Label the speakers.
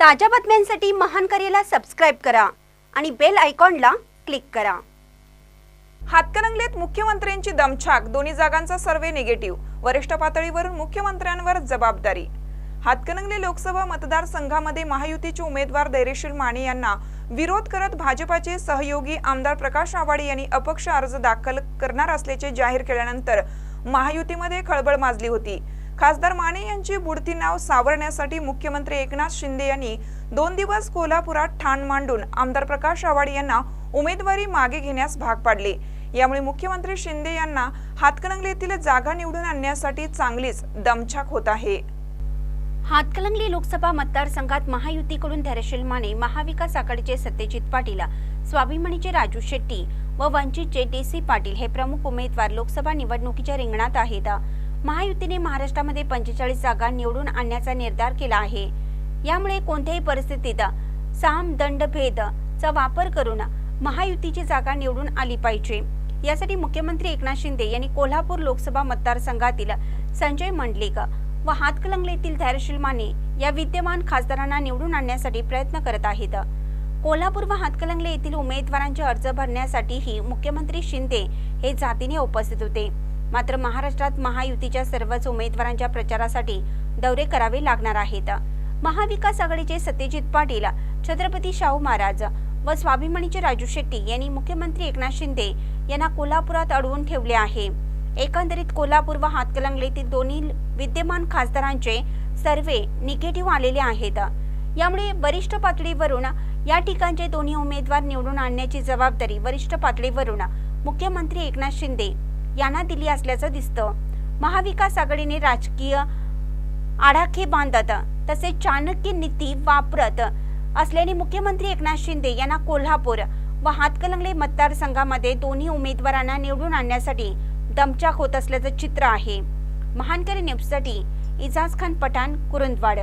Speaker 1: ताज्या बातम्यांसाठी महान करेला सबस्क्राईब करा आणि बेल आयकॉनला क्लिक करा.
Speaker 2: हातकणंगलेत मुख्यमंत्र्यांची दमछाक दोन्ही जागांचा सर्वे निगेटिव्ह वरिष्ठ पातळीवरून मुख्यमंत्र्यांवर जबाबदारी. हातकणंगले लोकसभा मतदारसंघामध्ये महायुतीचे उमेदवार धैर्यशील माने यांना विरोध करत भाजपाचे सहयोगी आमदार प्रकाश आवाडे यांनी अपक्ष अर्ज दाखल करणार असल्याचे जाहीर केल्यानंतर महायुतीमध्ये खळबळ माजली होती. खासदार माने यांची बुडती नाव सावरण्यासाठी मुख्यमंत्री एकनाथ शिंदे यांनी दोन दिवस कोल्हापुरात ठाण मांडून आमदार प्रकाश आवाड यांना उमेदवारी मागे घेण्यास भाग पाडले. यामुळे मुख्यमंत्री शिंदे यांना हातकणंगलेतील जागा निवडून आणण्यासाठी चांगलीच दमछाक होत आहे.
Speaker 1: हातकलंगली लोकसभा मतदारसंघात महायुतीकडून धैर्यशील माने महाविकास आघाडीचे सत्यजित पाटील स्वाभिमानीचे राजू शेट्टी व वंचितचे डी सी पाटील हे प्रमुख उमेदवार लोकसभा निवडणुकीच्या रिंगणात आहेत. महायुतीने महाराष्ट्रामध्ये पंचेचाळीस जागा निवडून आणण्याचा निर्धार केला आहे. यामुळे कोणत्याही परिस्थितीत साम दंड भेद चा वापर करून महायुतीची जागा निवडून आली पाहिजे. यासाठी मुख्यमंत्री एकनाथ शिंदे यांनी कोल्हापूर लोकसभा मतदारसंघातील संजय मंडलिक व हातकलंगलेतील धैर्यशील माने या विद्यमान खासदारांना निवडून आणण्यासाठी प्रयत्न करत आहेत. कोल्हापूर व हातकलंगले येथील उमेदवारांचे अर्ज भरण्यासाठीही मुख्यमंत्री शिंदे हे जातीने उपस्थित होते. मात्र महाराष्ट्रात महायुतीच्या सर्वच उमेदवारांच्या प्रचारासाठी दौरे करावे लागणार आहेत. महाविकास आघाडीचे सत्यजित पाटील छत्रपती शाहू महाराज व स्वाभिमानीचे राजू शेट्टी यांनी मुख्यमंत्री एकनाथ शिंदे यांना कोल्हापुरात अडवून ठेवले आहे. एकंदरीत कोल्हापूर व हातकलंगलेतील दोन्ही विद्यमान खासदारांचे सर्वे निगेटिव्ह आलेले आहेत. यामुळे वरिष्ठ पातळीवरून या ठिकाणचे दोन्ही उमेदवार निवडून आणण्याची जबाबदारी वरिष्ठ पातळीवरून मुख्यमंत्री एकनाथ शिंदे यांना दिली असल्याचं दिसतं. महाविकास आघाडीने राजकीय आडाखे बांधत तसेच चाणक्य नीती वापरत असल्याने मुख्यमंत्री एकनाथ शिंदे यांना कोल्हापूर व हातकलंगले मतदारसंघामध्ये दोन्ही उमेदवारांना निवडून आणण्यासाठी दमचाक होत असल्याचं चित्र आहे. महानकरी न्यूजसाठी इजाज खान पठाण कुरुंदवाड.